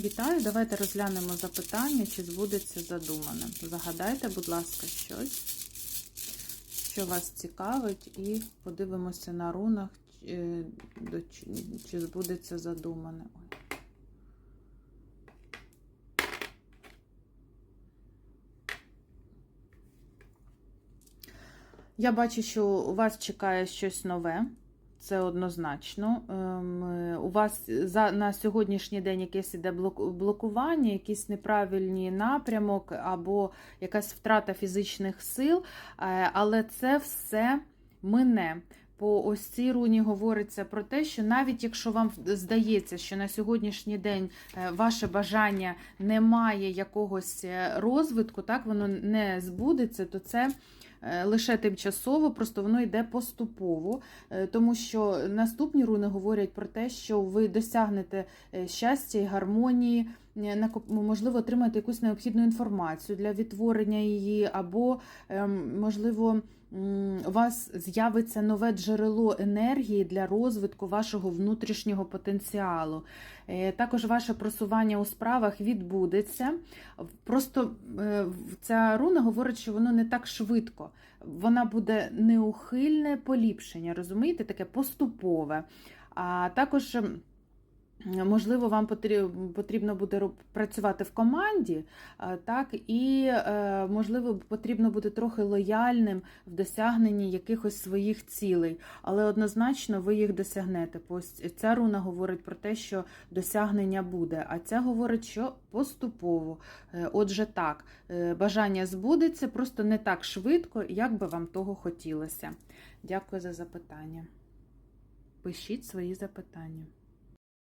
Вітаю, давайте розглянемо запитання, чи збудеться задумане. Загадайте, будь ласка, щось, що вас цікавить, і подивимося на рунах, чи, чи, чи збудеться задумане. Я бачу, що у вас чекає щось нове. Це однозначно. Ем, е, У вас за на сьогоднішній день якесь іде блок- блокування, якийсь неправильний напрямок або якась втрата фізичних сил, е, але це все мине. По ось цій руні говориться про те, що навіть якщо вам здається, що на сьогоднішній день е, ваше бажання не має якогось розвитку, так воно не збудеться, то це лише тимчасово, просто воно йде поступово, Е, тому що наступні руни говорять про те, що ви досягнете е, щастя і гармонії, е, можливо, отримаєте якусь необхідну інформацію для відтворення її, або, ем, можливо, у вас з'явиться нове джерело енергії для розвитку вашого внутрішнього потенціалу. Е, Також ваше просування у справах відбудеться. Просто е, ця руна говорить, що воно не так швидко. Вона буде неухильне поліпшення, розумієте, таке поступове. А також. Можливо, вам потрібно буде працювати в команді, так, і, е, можливо, потрібно бути трохи лояльним в досягненні якихось своїх цілей, але однозначно ви їх досягнете. Ось Ця руна говорить про те, що досягнення буде, а ця говорить, що поступово. Е, Отже, так, е, бажання збудеться, просто не так швидко, як би вам того хотілося. Дякую за запитання. Пишіть свої запитання.